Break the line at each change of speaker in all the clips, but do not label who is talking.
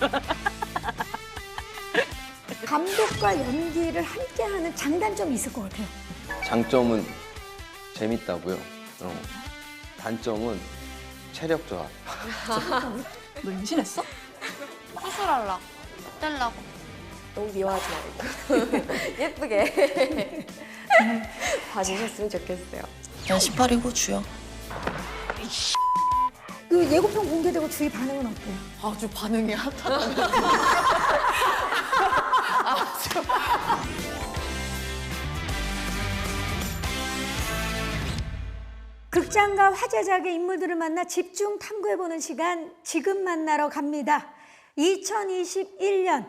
감독과 연기를 함께하는 장단점이 있을 것 같아요.
장점은 재밌다고요. 어. 단점은 체력 저하.
너 임신했어?
수술하려고. 떼려고.
너무 미워하지 말고 예쁘게 봐주셨으면 좋겠어요.
난 18이고 주영.
그 예고편 공개되고 주위 반응은 어때요?
아주 반응이 핫하다.
극장과 화제작의 인물들을 만나 집중 탐구해보는 시간 지금 만나러 갑니다. 2021년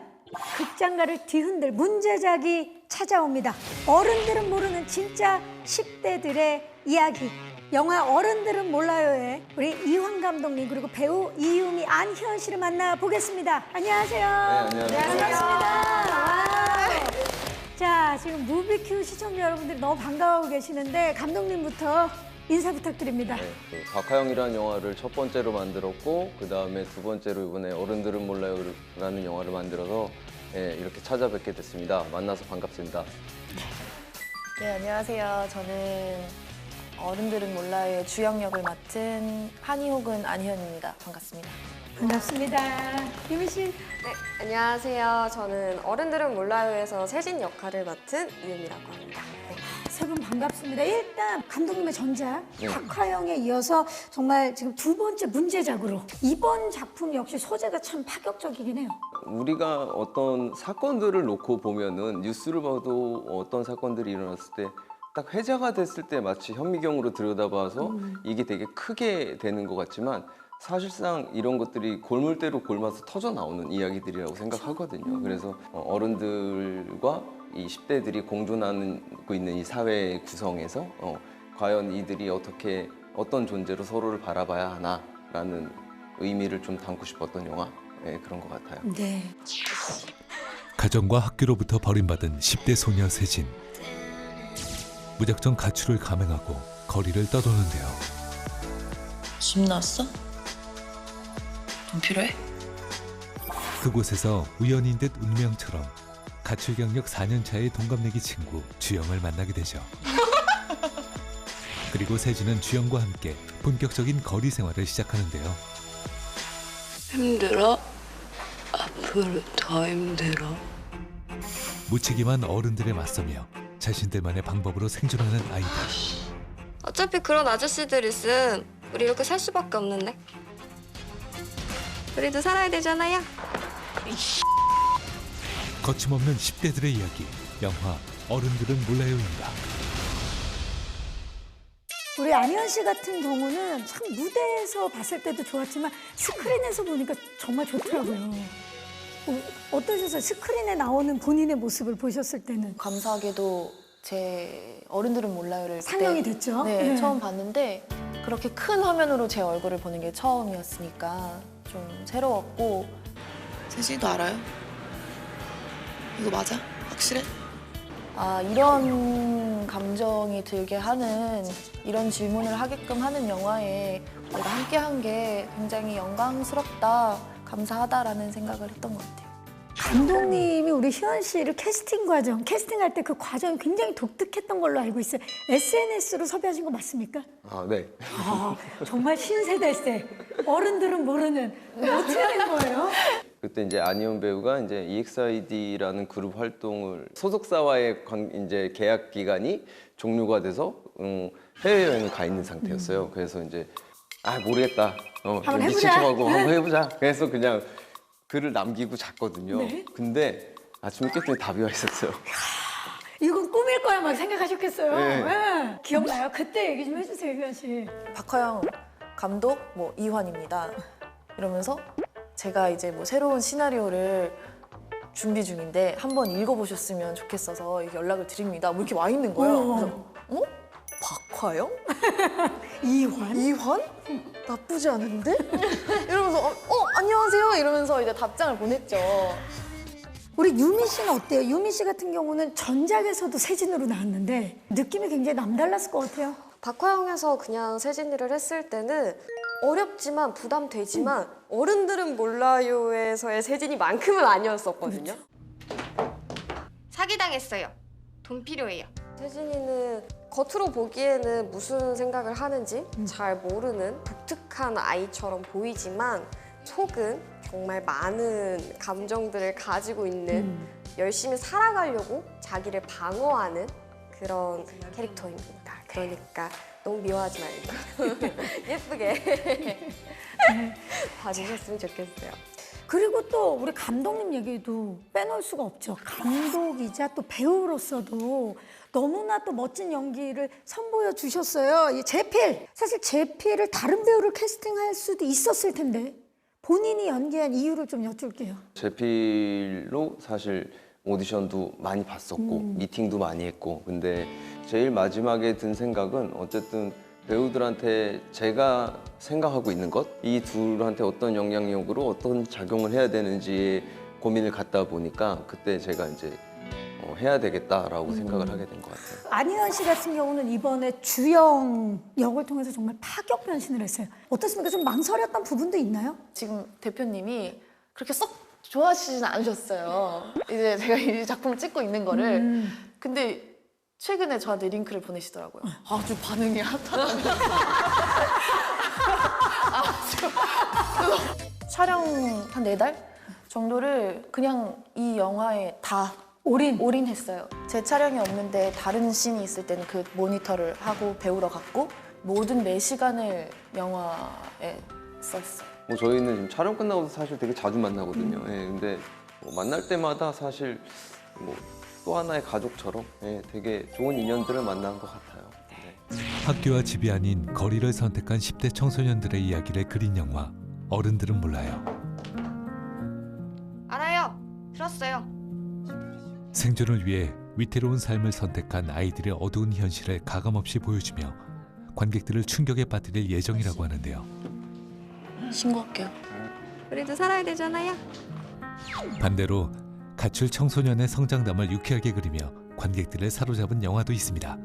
극장가를 뒤흔들 문제작이 찾아옵니다. 어른들은 모르는 진짜 10대들의 이야기. 영화 어른들은 몰라요의 우리 이황 감독님 그리고 배우 이유미 안희연 씨를 만나 보겠습니다. 안녕하세요.
네, 안녕하세요.
반갑습니다. 자, 지금 무비큐 시청자 여러분들이 너무 반가워하고 계시는데 감독님부터 인사 부탁드립니다.
네, 그 박하영이라는 영화를 첫 번째로 만들었고 그 다음에 두 번째로 이번에 어른들은 몰라요라는 영화를 만들어서 예, 이렇게 찾아뵙게 됐습니다. 만나서 반갑습니다.
네, 안녕하세요. 저는 어른들은 몰라요의 주영 역을 맡은 한이 혹은 안희연입니다. 반갑습니다.
반갑습니다. 유미 씨.
네, 안녕하세요. 저는 어른들은 몰라요에서 세진 역할을 맡은 이유미라고 합니다. 네.
세분 반갑습니다. 일단 감독님의 전작
네.
박화영에 이어서 정말 지금 두 번째 문제작으로 이번 작품 역시 소재가 참 파격적이긴 해요.
우리가 어떤 사건들을 놓고 보면은 뉴스를 봐도 어떤 사건들이 일어났을 때 딱 회자가 됐을 때 마치 현미경으로 들여다봐서 이게 되게 크게 되는 것 같지만 사실상 이런 것들이 골물대로 골마서 터져 나오는 이야기들이라고 생각하거든요. 그래서 어, 어른들과 이 10대들이 공존하고 있는 이 사회 구성에서 어, 과연 이들이 어떻게 어떤 존재로 서로를 바라봐야 하나라는 의미를 좀 담고 싶었던 영화 예, 그런 것 같아요.
네.
가정과 학교로부터 버림받은 10대 소녀 세진. 무작정 가출을 감행하고 거리를 떠도는데요.
숨 났어? 돈 필요해?
그곳에서 우연인 듯 운명처럼 가출 경력 4년 차의 동갑내기 친구 주영을 만나게 되죠. 그리고 세진은 주영과 함께 본격적인 거리 생활을 시작하는데요.
힘들어? 앞으로 더 힘들어.
무책임한 어른들에 맞서며 자신들만의 방법으로 생존하는 아이들.
어차피 그런 아저씨들 있음 우리 이렇게 살 수밖에 없는데. 우리도 살아야 되잖아요.
거침없는 10대들의 이야기. 영화 어른들은 몰라요입니다.
우리 안희연 씨 같은 경우는 참 무대에서 봤을 때도 좋았지만 스크린에서 보니까 정말 좋더라고요. 어, 어떠셨어요? 스크린에 나오는 본인의 모습을 보셨을 때는
감사하게도 제 어른들은 몰라요를 그때
상영이 됐죠?
네,
네.
처음 봤는데 그렇게 큰 화면으로 제 얼굴을 보는 게 처음이었으니까 좀 새로웠고
세진이도 알아요? 이거 맞아? 확실해?
아 이런 감정이 들게 하는 이런 질문을 하게끔 하는 영화에 저희가 함께 한 게 굉장히 영광스럽다 감사하다라는 생각을 했던 것 같아요.
감독님이 우리 희연 씨를 캐스팅 과정, 캐스팅할 때 그 과정이 굉장히 독특했던 걸로 알고 있어요. SNS로 섭외하신 거 맞습니까?
아, 네.
아, 정말 신세대세. 어른들은 모르는. 어떻게 된 거예요?
그때 이제 안희연 배우가 이제 EXID라는 그룹 활동을 소속사와의 관, 이제 계약 기간이 종료가 돼서 음, 해외 여행을 가 있는 상태였어요. 그래서 이제 아 모르겠다. 어,
한번
미친
해보자.
척하고 한번 해보자. 그래서 그냥 글을 남기고 잤거든요.
네.
근데 아침에 깼더니 답이 와 있었어요.
이건 꿈일 거야 막 생각하셨겠어요.
네.
예. 기억나요? 그때 얘기 좀 해주세요, 희연 씨.
박화영 감독 뭐 이환입니다. 이러면서 제가 이제 뭐 새로운 시나리오를 준비 중인데 한번 읽어보셨으면 좋겠어서 이렇게 연락을 드립니다. 뭐 이렇게 와 있는 거예요.
어.
그래서 어? 박화영?
이환?
이환? 나쁘지 않은데? 이러면서 어, 어, 안녕하세요 이러면서 이제 답장을 보냈죠.
우리 유미 씨는 어때요? 유미 씨 같은 경우는 전작에서도 세진으로 나왔는데 느낌이 굉장히 남달랐을 것 같아요.
박화영에서 그냥 세진이를 했을 때는 어렵지만 부담되지만 어른들은 몰라요에서의 세진이만큼은 아니었었거든요.
사기당했어요. 돈 필요해요.
세진이는 겉으로 보기에는 무슨 생각을 하는지 잘 모르는 독특한 아이처럼 보이지만 속은 정말 많은 감정들을 가지고 있는 열심히 살아가려고 자기를 방어하는 그런 캐릭터입니다. 그러니까 너무 미워하지 말고 예쁘게 봐주셨으면 좋겠어요.
그리고 또 우리 감독님 얘기도 빼놓을 수가 없죠. 감독이자 또 배우로서도 너무나 또 멋진 연기를 선보여 주셨어요. 이 제필 사실 제필을 다른 배우를 캐스팅할 수도 있었을 텐데 본인이 연기한 이유를 좀 여쭐게요.
제필로 사실 오디션도 많이 봤었고 미팅도 많이 했고 근데 제일 마지막에 든 생각은 어쨌든 배우들한테 제가 생각하고 있는 것 이 둘한테 어떤 영향력으로 어떤 작용을 해야 되는지 고민을 갖다 보니까 그때 제가 이제 어, 해야 되겠다라고 생각을 하게 된 것 같아요.
안희연 씨 같은 경우는 이번에 주영 역을 통해서 정말 파격 변신을 했어요. 어떻습니까? 좀 망설였던 부분도 있나요?
지금 대표님이 그렇게 썩 좋아하시진 않으셨어요. 이제 제가 이 작품을 찍고 있는 거를. 근데 최근에 저한테 링크를 보내시더라고요. 아주 반응이 핫하다고. 아주. 그래서 촬영 한 네 달 정도를 그냥 이 영화에 다
올인.
올인했어요. 제 촬영이 없는데 다른 씬이 있을 때는 그 모니터를 하고 배우러 갔고 모든 매 시간을 영화에 썼어요.
뭐 저희는 지금 촬영 끝나고도 사실 되게 자주 만나거든요. 예, 근데 뭐 만날 때마다 사실 뭐 또 하나의 가족처럼 예, 되게 좋은 인연들을 만난 것 같아요. 네.
학교와 집이 아닌 거리를 선택한 10대 청소년들의 이야기를 그린 영화 어른들은 몰라요.
알아요. 들었어요.
생존을 위해 위태로운 삶을 선택한 아이들의 어두운 현실을 가감없이 보여주며 관객들을 충격에 빠뜨릴 예정이라고 하는데요.
신고할게요.
우리도 살아야 되잖아요.
반대로 가출 청소년의 성장담을 유쾌하게 그리며 관객들을 사로잡은 영화도 있습니다.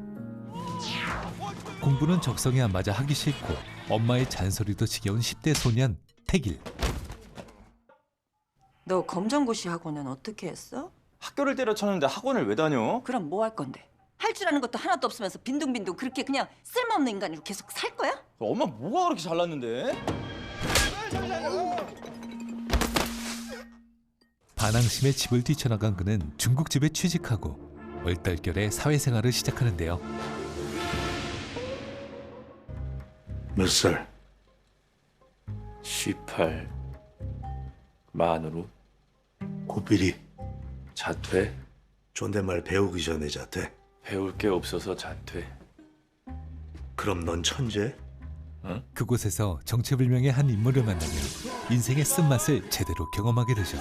공부는 적성에 안 맞아 하기 싫고 엄마의 잔소리도 지겨운 10대 소년 태길.
너 검정고시 학원은 어떻게 했어?
학교를 때려쳤는데 학원을 왜 다녀?
그럼 뭐 할 건데? 할 줄 아는 것도 하나도 없으면서 빈둥빈둥 그렇게 그냥 쓸모없는 인간으로 계속 살 거야?
엄마 뭐가 그렇게 잘났는데?
반항심에 집을 뛰쳐나간 그는 중국집에 취직하고 얼떨결에 사회생활을 시작하는데요.
몇 살?
18 만으로
고삐리
자퇴
존댓말 배우기 전에 자퇴
배울 게 없어서 자퇴
그럼 넌 천재?
그곳에서 정체불명의 한 인물을 만나며 인생의 쓴맛을 제대로 경험하게 되죠.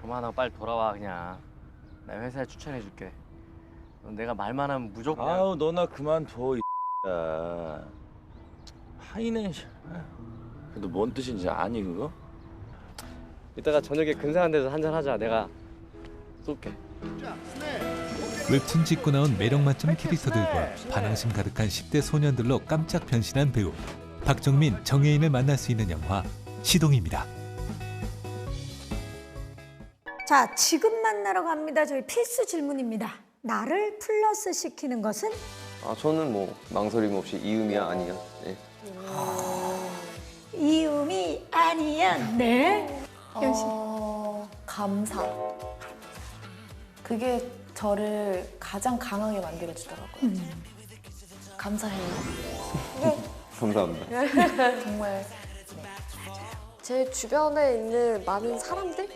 그만하고 빨리 돌아와 그냥 나 회사에 추천해 줄게 넌 내가 말만 하면 무조건
아우 너나 그만둬 이 야. 씨. 아휴. 그래도 뭔 뜻인지 아니 그거?
이따가 저녁에 근사한 데서 한잔 하자 내가 쏠게
웹툰 찍고 나온 매력 만점 캐릭터들과 반항심 가득한 10대 소년들로 깜짝 변신한 배우 박정민, 정혜인을 만날 수 있는 영화 시동입니다.
자, 지금 만나러 갑니다. 저희 필수 질문입니다. 나를 플러스 시키는 것은
아 저는 뭐 망설임 없이 이음이야 아니야. 예.
이음이 아니야. 네. 현실.
어, 감사. 그게 저를 가장 강하게 만들어주더라고요. 감사해요.
감사합니다.
정말
제 주변에 있는 많은 사람들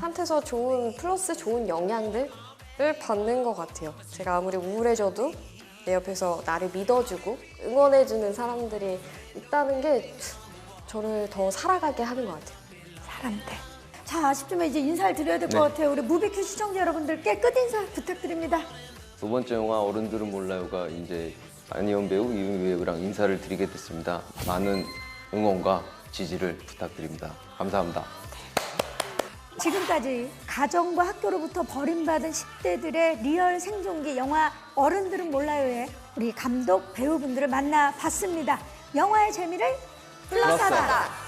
한테서 좋은 플러스 좋은 영향들을 받는 것 같아요. 제가 아무리 우울해져도 내 옆에서 나를 믿어주고 응원해주는 사람들이 있다는 게 저를 더 살아가게 하는 것 같아요.
사람들. 자, 아쉽지만 이제 인사를 드려야 될 것
네.
같아요. 우리 무비큐 시청자 여러분들께 끝인사 부탁드립니다.
두 번째 영화 어른들은 몰라요가 이제 안희연 배우, 이은미 배우랑 인사를 드리게 됐습니다. 많은 응원과 지지를 부탁드립니다. 감사합니다.
지금까지 가정과 학교로부터 버림받은 10대들의 리얼 생존기 영화 어른들은 몰라요에 우리 감독 배우분들을 만나봤습니다. 영화의 재미를 플러스하다.